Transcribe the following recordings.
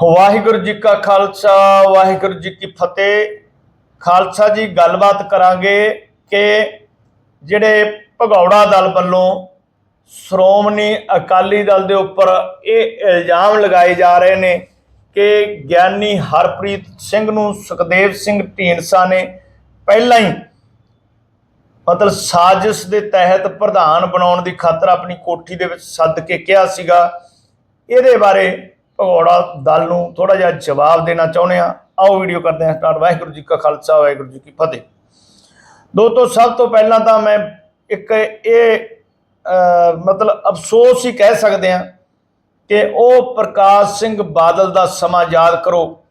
ਵਾਹਿਗੁਰੂ ਜੀ ਕਾ ਖਾਲਸਾ, ਵਾਹਿਗੁਰੂ ਜੀ ਕੀ ਫਤਿਹ। ਖਾਲਸਾ ਜੀ, ਗੱਲਬਾਤ ਕਰਾਂਗੇ ਕਿ ਜਿਹੜੇ ਭਗੌੜਾ ਦਲ ਵੱਲੋਂ ਸ਼੍ਰੋਮਣੀ ਅਕਾਲੀ ਦਲ ਦੇ ਉੱਪਰ ਇਹ ਇਲਜ਼ਾਮ ਲਗਾਏ ਜਾ ਰਹੇ ਨੇ ਕਿ ਗਿਆਨੀ ਹਰਪ੍ਰੀਤ ਸਿੰਘ ਨੂੰ ਸੁਖਦੇਵ ਸਿੰਘ ਢੀਂਡਸਾ ਨੇ ਪਹਿਲਾਂ ਹੀ ਮਤਲਬ ਸਾਜ਼ਿਸ਼ ਦੇ ਤਹਿਤ ਪ੍ਰਧਾਨ ਬਣਾਉਣ ਦੀ ਖਾਤਰ ਆਪਣੀ ਕੋਠੀ ਦੇ ਵਿੱਚ ਸੱਦ ਕੇ ਕਿਹਾ ਸੀਗਾ। ਇਹਦੇ ਬਾਰੇ ਭਗੌੜਾ ਦਲ ਨੂੰ ਥੋੜਾ ਜਿਹਾ ਜਵਾਬ ਦੇਣਾ ਚਾਹੁੰਦੇ ਆ ਆਓ ਵੀਡੀਓ ਕਰਦੇ ਹਾਂ ਸਟਾਰਟ। ਵਾਹਿਗੁਰੂ ਜੀ ਕਾ ਖਾਲਸਾ, ਵਾਹਿਗੁਰੂ ਜੀ ਕੀ ਫਤਿਹ। ਦੋਸਤੋ, ਸਭ ਤੋਂ ਪਹਿਲਾਂ ਤਾਂ ਮੈਂ ਇੱਕ ਇਹ ਮਤਲਬ ਅਫਸੋਸ ਹੀ ਕਹਿ ਸਕਦੇ ਹਾਂ ਕਿ ਉਹ ਪ੍ਰਕਾਸ਼ ਸਿੰਘ ਬਾਦਲ ਦਾ ਸਮਾਂ ਯਾਦ ਕਰੋ,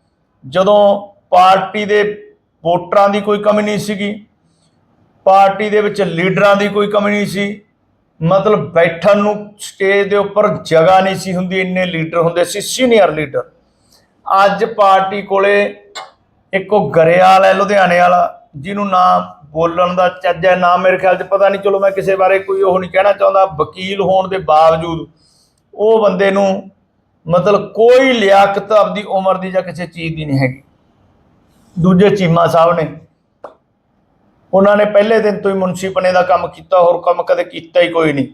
ਜਦੋਂ ਪਾਰਟੀ ਦੇ ਵੋਟਰਾਂ ਦੀ ਕੋਈ ਕਮੀ ਨਹੀਂ ਸੀਗੀ, ਪਾਰਟੀ ਦੇ ਵਿੱਚ ਲੀਡਰਾਂ ਦੀ ਕੋਈ ਕਮੀ ਨਹੀਂ ਸੀ ਮਤਲਬ ਬੈਠਣ ਨੂੰ ਸਟੇਜ ਦੇ ਉੱਪਰ ਜਗ੍ਹਾ ਨਹੀਂ ਸੀ ਹੁੰਦੀ, ਇੰਨੇ ਲੀਡਰ ਹੁੰਦੇ ਸੀ ਸੀਨੀਅਰ ਲੀਡਰ। ਅੱਜ ਪਾਰਟੀ ਕੋਲੇ ਇੱਕੋ ਗਰੇਵਾਲ ਹੈ, ਲੁਧਿਆਣੇ ਵਾਲਾ, ਜਿਹਨੂੰ ਨਾ ਬੋਲਣ ਦਾ ਚੱਜ ਹੈ, ਨਾ ਮੇਰੇ ਖਿਆਲ 'ਚ ਪਤਾ ਨਹੀਂ, ਚਲੋ ਮੈਂ ਕਿਸੇ ਬਾਰੇ ਕੋਈ ਉਹ ਨਹੀਂ ਕਹਿਣਾ ਚਾਹੁੰਦਾ, ਵਕੀਲ ਹੋਣ ਦੇ ਬਾਵਜੂਦ ਉਹ ਬੰਦੇ ਨੂੰ ਮਤਲਬ ਕੋਈ ਲਿਆਕਤ ਆਪਦੀ ਉਮਰ ਦੀ ਜਾਂ ਕਿਸੇ ਚੀਜ਼ ਦੀ ਨਹੀਂ ਹੈਗੀ। ਦੂਜੇ ਚੀਮਾ ਸਾਹਿਬ ਨੇ ਉਹਨਾਂ ਨੇ ਪਹਿਲੇ ਦਿਨ ਤੋਂ ਹੀ ਮੁਨਸੀਪਨੇ ਦਾ ਕੰਮ ਕੀਤਾ, ਹੋਰ ਕੰਮ ਕਦੇ ਕੀਤਾ ਹੀ ਕੋਈ ਨਹੀਂ।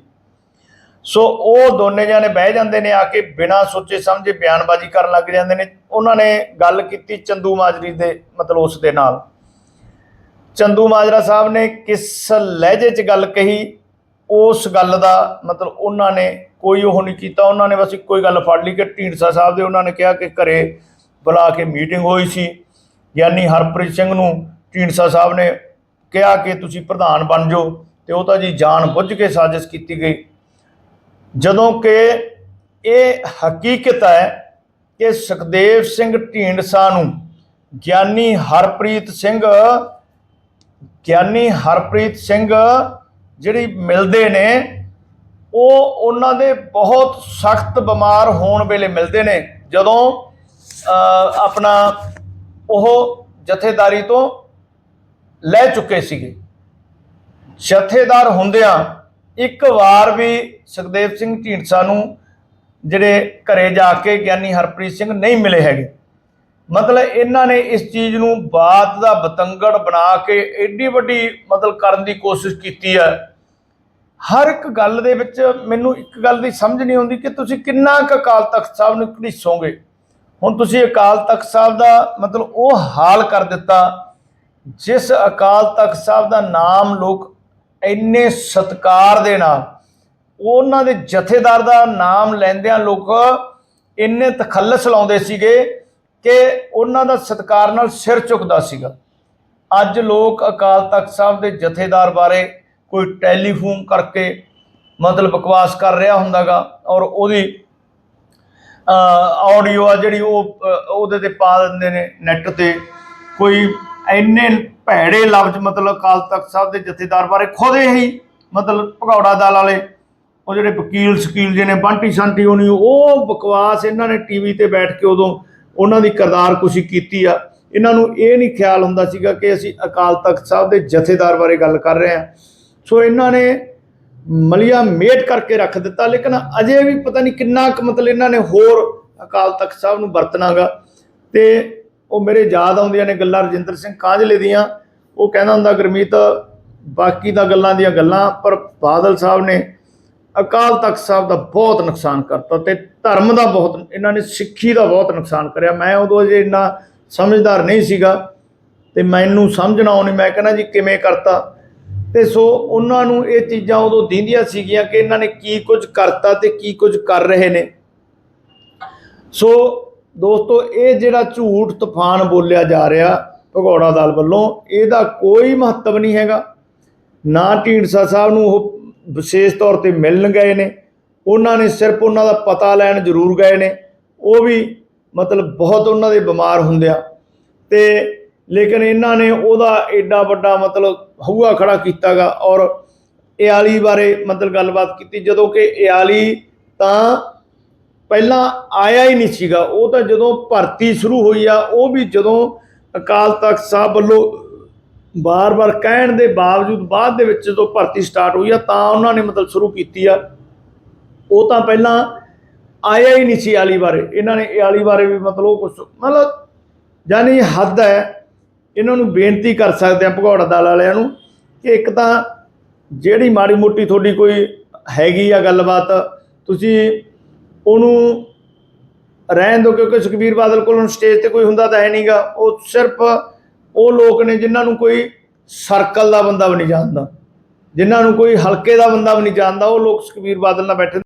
ਸੋ ਉਹ ਦੋਨੇ ਜਾਨੇ ਬਹਿ ਜਾਂਦੇ ਨੇ ਆ ਕੇ, ਬਿਨਾਂ ਸੋਚੇ ਸਮਝੇ ਬਿਆਨਬਾਜ਼ੀ ਕਰਨ ਲੱਗ ਜਾਂਦੇ ਨੇ। ਉਹਨਾਂ ਨੇ ਗੱਲ ਕੀਤੀ ਚੰਦੂ ਮਾਜਰੀ ਦੇ, ਮਤਲਬ ਉਸ ਦੇ ਨਾਲ। ਚੰਦੂ ਮਾਜਰਾ ਸਾਹਿਬ ਨੇ ਕਿਸ ਲਹਿਜੇ 'ਚ ਗੱਲ ਕਹੀ, ਉਸ ਗੱਲ ਦਾ ਮਤਲਬ ਉਹਨਾਂ ਨੇ ਕੋਈ ਉਹ ਨਹੀਂ ਕੀਤਾ। ਉਹਨਾਂ ਨੇ ਬਸ ਇੱਕੋ ਹੀ ਗੱਲ ਫੜ ਲਈ ਕਿ ਢੀਂਡਸਾ ਸਾਹਿਬ ਦੇ ਉਹਨਾਂ ਨੇ ਕਿਹਾ ਕਿ ਘਰੇ ਬੁਲਾ ਕੇ ਮੀਟਿੰਗ ਹੋਈ ਸੀ। ਯਾਨੀ ਹਰਪ੍ਰੀਤ ਸਿੰਘ ਨੂੰ ਢੀਂਡਸਾ ਸਾਹਿਬ ਨੇ ਕਿਹਾ ਕਿ ਤੁਸੀਂ ਪ੍ਰਧਾਨ ਬਣ ਜਾਓ ਤੇ ਉਹ ਤਾਂ ਜੀ ਜਾਣ ਬੁੱਝ ਕੇ ਸਾਜ਼ਿਸ਼ ਕੀਤੀ ਗਈ। ਜਦੋਂ ਕਿ ਇਹ ਹਕੀਕਤ ਹੈ ਕਿ ਸੁਖਦੇਵ ਸਿੰਘ ਢੀਂਡਸਾ ਨੂੰ ਗਿਆਨੀ ਹਰਪ੍ਰੀਤ ਸਿੰਘ, ਗਿਆਨੀ ਹਰਪ੍ਰੀਤ ਸਿੰਘ ਜਿਹੜੀ ਮਿਲਦੇ ਨੇ, ਉਹ ਉਹਨਾਂ ਦੇ ਬਹੁਤ ਸਖਤ ਬਿਮਾਰ ਹੋਣ ਵੇਲੇ ਮਿਲਦੇ ਨੇ। ਜਦੋਂ ਆਪਣਾ ਉਹ ਜਥੇਦਾਰੀ ਤੋਂ ਲੈ ਚੁੱਕੇ ਸੀਗੇ। ਜਥੇਦਾਰ ਹੁੰਦਿਆਂ ਇੱਕ ਵਾਰ ਵੀ ਸੁਖਦੇਵ ਸਿੰਘ ਢੀਂਡਸਾ ਨੂੰ ਜਿਹੜੇ ਘਰੇ ਜਾ ਕੇ ਗਿਆਨੀ ਹਰਪ੍ਰੀਤ ਸਿੰਘ ਨਹੀਂ ਮਿਲੇ ਹੈਗੇ। ਮਤਲਬ ਇਹਨਾਂ ਨੇ ਇਸ ਚੀਜ਼ ਨੂੰ ਬਾਤ ਦਾ ਬਤੰਗੜ ਬਣਾ ਕੇ ਐਡੀ ਵੱਡੀ ਮਤਲਬ ਕਰਨ ਦੀ ਕੋਸ਼ਿਸ਼ ਕੀਤੀ ਹੈ ਹਰ ਇੱਕ ਗੱਲ ਦੇ ਵਿੱਚ ਮੈਨੂੰ ਇੱਕ ਗੱਲ ਦੀ ਸਮਝ ਨਹੀਂ ਆਉਂਦੀ ਕਿ ਤੁਸੀਂ ਕਿੰਨਾ ਕੁ ਅਕਾਲ ਤਖਤ ਸਾਹਿਬ ਨੂੰ ਘੜੀਸੋਗੇ ਹੁਣ ਤੁਸੀਂ ਅਕਾਲ ਤਖਤ ਸਾਹਿਬ ਦਾ ਮਤਲਬ ਉਹ ਹਾਲ ਕਰ ਦਿੱਤਾ। ਜਿਸ ਅਕਾਲ ਤਖਤ ਸਾਹਿਬ ਦਾ ਨਾਮ ਲੋਕ ਇੰਨੇ ਸਤਕਾਰ ਦੇ ਨਾਲ, ਉਹਨਾਂ ਦੇ ਜਥੇਦਾਰ ਦਾ ਨਾਮ ਲੈਂਦਿਆਂ ਲੋਕ ਇੰਨੇ ਤਖੱਲਸ ਲਾਉਂਦੇ ਸੀਗੇ ਕਿ ਉਹਨਾਂ ਦਾ ਸਤਕਾਰ ਨਾਲ ਸਿਰ ਝੁਕਦਾ ਸੀਗਾ। ਅੱਜ ਲੋਕ ਅਕਾਲ ਤਖਤ ਸਾਹਿਬ ਦੇ ਜਥੇਦਾਰ ਬਾਰੇ ਕੋਈ ਟੈਲੀਫੋਨ ਕਰਕੇ ਮਤਲਬ ਬਕਵਾਸ ਕਰ ਰਿਹਾ ਹੁੰਦਾਗਾ ਔਰ ਉਹਦੀ ਆਡੀਓ ਆ ਜਿਹੜੀ ਉਹ ਉਹਦੇ ਤੇ ਪਾ ਦਿੰਦੇ ਨੇ ਨੈੱਟ ਤੇ। ਕੋਈ ਇੰਨੇ ਭੈੜੇ ਲਫ਼ਜ਼ ਮਤਲਬ ਅਕਾਲ ਤਖਤ ਸਾਹਿਬ ਦੇ ਜਥੇਦਾਰ ਬਾਰੇ ਖੁਦ ਹੀ ਮਤਲਬ ਭਗੌੜਾ ਦਲ ਵਾਲੇ, ਉਹ ਜਿਹੜੇ ਵਕੀਲ ਸਕੀਲ ਜਿਹਨੇ ਬੰਟੀ ਸੰਟੀ ਹੋਣੀ, ਉਹ ਬਕਵਾਸ ਇਹਨਾਂ ਨੇ ਟੀਵੀ ਤੇ ਬੈਠ ਕੇ ਉਦੋਂ ਉਹਨਾਂ ਦੀ ਕਰਦਾਰ ਕੁਸ਼ੀ ਕੀਤੀ ਆ। ਇਹਨਾਂ ਨੂੰ ਇਹ ਨਹੀਂ ਖਿਆਲ ਹੁੰਦਾ ਸੀਗਾ ਕਿ ਅਸੀਂ ਅਕਾਲ ਤਖਤ ਸਾਹਿਬ ਦੇ ਜਥੇਦਾਰ ਬਾਰੇ ਗੱਲ ਕਰ ਰਹੇ ਹਾਂ। ਸੋ ਇਹਨਾਂ ਨੇ ਮਲੀਆ ਮੇਟ ਕਰਕੇ ਰੱਖ ਦਿੱਤਾ, ਲੇਕਿਨ ਅਜੇ ਵੀ ਪਤਾ ਨਹੀਂ ਕਿੰਨਾ ਕੁ ਮਤਲਬ ਇਹਨਾਂ ਨੇ ਹੋਰ ਅਕਾਲ ਤਖਤ ਸਾਹਿਬ ਨੂੰ ਵਰਤਣਾਗਾ। ਤੇ ਉਹ ਮੇਰੇ ਯਾਦ ਆਉਂਦੀਆਂ ਨੇ ਗੱਲਾਂ ਰਜਿੰਦਰ ਸਿੰਘ ਕਾਂਝਲੇ ਦੀਆਂ। ਉਹ ਕਹਿੰਦਾ ਹੁੰਦਾ, ਗੁਰਮੀਤ, ਬਾਕੀ ਤਾਂ ਗੱਲਾਂ ਦੀਆਂ ਗੱਲਾਂ, ਪਰ ਬਾਦਲ ਸਾਹਿਬ ਨੇ ਅਕਾਲ ਤਖਤ ਸਾਹਿਬ ਦਾ ਬਹੁਤ ਨੁਕਸਾਨ ਕਰਤਾ ਤੇ ਧਰਮ ਦਾ ਬਹੁਤ, ਇਹਨਾਂ ਨੇ ਸਿੱਖੀ ਦਾ ਬਹੁਤ ਨੁਕਸਾਨ ਕਰਿਆ। ਮੈਂ ਉਦੋਂ ਜੇ ਇੰਨਾ ਸਮਝਦਾਰ ਨਹੀਂ ਸੀਗਾ ਤੇ ਮੈਨੂੰ ਸਮਝਣਾ ਆਉਣੀ, ਮੈਂ ਕਹਿੰਦਾ ਜੀ ਕਿਵੇਂ ਕਰਤਾ? ਤੇ ਸੋ ਉਹਨਾਂ ਨੂੰ ਇਹ ਚੀਜ਼ਾਂ ਉਦੋਂ ਦਿੰਦੀਆਂ ਸੀਗੀਆਂ ਕਿ ਇਹਨਾਂ ਨੇ ਕੀ ਕੁਝ ਕਰਤਾ ਤੇ ਕੀ ਕੁਝ ਕਰ ਰਹੇ ਨੇ। ਸੋ ਦੋਸਤੋ, ਇਹ ਜਿਹੜਾ ਝੂਠ ਤੂਫਾਨ ਬੋਲਿਆ ਜਾ ਰਿਹਾ ਭਗੌੜਾ ਦਲ ਵੱਲੋਂ, ਇਹਦਾ ਕੋਈ ਮਹੱਤਵ ਨਹੀਂ ਹੈਗਾ। ਨਾ ਢੀਂਡਸਾ ਸਾਹਿਬ ਨੂੰ ਉਹ ਵਿਸ਼ੇਸ਼ ਤੌਰ ਤੇ ਮਿਲਣ ਗਏ ਨੇ। ਉਹਨਾਂ ਨੇ ਸਿਰਫ ਉਹਨਾਂ ਦਾ ਪਤਾ ਲੈਣ ਜ਼ਰੂਰ ਗਏ ਨੇ। ਉਹ ਵੀ ਮਤਲਬ ਬਹੁਤ ਉਹਨਾਂ ਦੇ ਬਿਮਾਰ ਹੁੰਦਿਆਂ ਤੇ ਲੇਕਿਨ ਇਹਨਾਂ ਨੇ ਉਹਦਾ ਐਡਾ ਵੱਡਾ ਮਤਲਬ ਹਊਆ ਖੜਾ ਕੀਤਾਗਾ ਔਰ ਇਆਲੀ ਬਾਰੇ ਮਤਲਬ ਗੱਲਬਾਤ ਕੀਤੀ। ਜਦੋਂ ਕਿ ਇਆਲੀ ਤਾਂ ਪਹਿਲਾਂ ਆਇਆ ਹੀ ਨਹੀਂ ਸੀਗਾ। ਉਹ ਤਾਂ ਜਦੋਂ ਭਰਤੀ ਸ਼ੁਰੂ ਹੋਈ ਆ, ਉਹ ਵੀ ਜਦੋਂ ਅਕਾਲ ਤਖਤ ਸਾਹਿਬ ਵੱਲੋਂ ਬਾਰ-ਬਾਰ ਕਹਿਣ ਦੇ ਬਾਵਜੂਦ ਬਾਅਦ ਦੇ ਵਿੱਚ ਜਦੋਂ ਭਰਤੀ ਸਟਾਰਟ ਹੋਈ ਆ, ਤਾਂ ਉਹਨਾਂ ਨੇ ਮਤਲਬ ਸ਼ੁਰੂ ਕੀਤੀ ਆ। ਉਹ ਤਾਂ ਪਹਿਲਾਂ ਆਇਆ ਹੀ ਨਹੀਂ ਸੀ ਆਲੀ ਬਾਰੇ ਇਹਨਾਂ ਨੇ ਆਲੀ ਬਾਰੇ ਵੀ ਮਤਲਬ ਉਹ ਕੁਝ ਮਤਲਬ ਜਾਨੀ ਹੱਦ ਹੈ। ਇਹਨਾਂ ਨੂੰ ਬੇਨਤੀ ਕਰ ਸਕਦੇ ਆ ਭਗੌੜਾ ਦਲ ਵਾਲਿਆਂ ਨੂੰ ਕਿ ਇੱਕ ਤਾਂ ਜਿਹੜੀ ਮਾੜੀ ਮੋਟੀ ਤੁਹਾਡੀ ਕੋਈ ਹੈਗੀ ਆ ਗੱਲਬਾਤ, ਤੁਸੀਂ ਉਹਨੂੰ ਰਹਿਣ ਦਿਓ ਕਿਉਂਕਿ ਸੁਖਬੀਰ ਬਾਦਲ ਕੋਲ ਹੁਣ ਸਟੇਜ ਤੇ ਕੋਈ ਹੁੰਦਾ ਤਾਂ ਹੈ ਨਹੀਂਗਾ। ਉਹ ਸਿਰਫ ਉਹ ਲੋਕ ਨੇ ਜਿਨ੍ਹਾਂ ਨੂੰ ਕੋਈ ਸਰਕਲ ਦਾ ਬੰਦਾ ਵੀ ਨਹੀਂ ਜਾਣਦਾ। ਜਿਨ੍ਹਾਂ ਨੂੰ ਕੋਈ ਹਲਕੇ ਦਾ ਬੰਦਾ ਵੀ ਨਹੀਂ ਜਾਣਦਾ, ਉਹ ਲੋਕ ਸੁਖਬੀਰ ਬਾਦਲ ਨਾਲ ਬੈਠੇ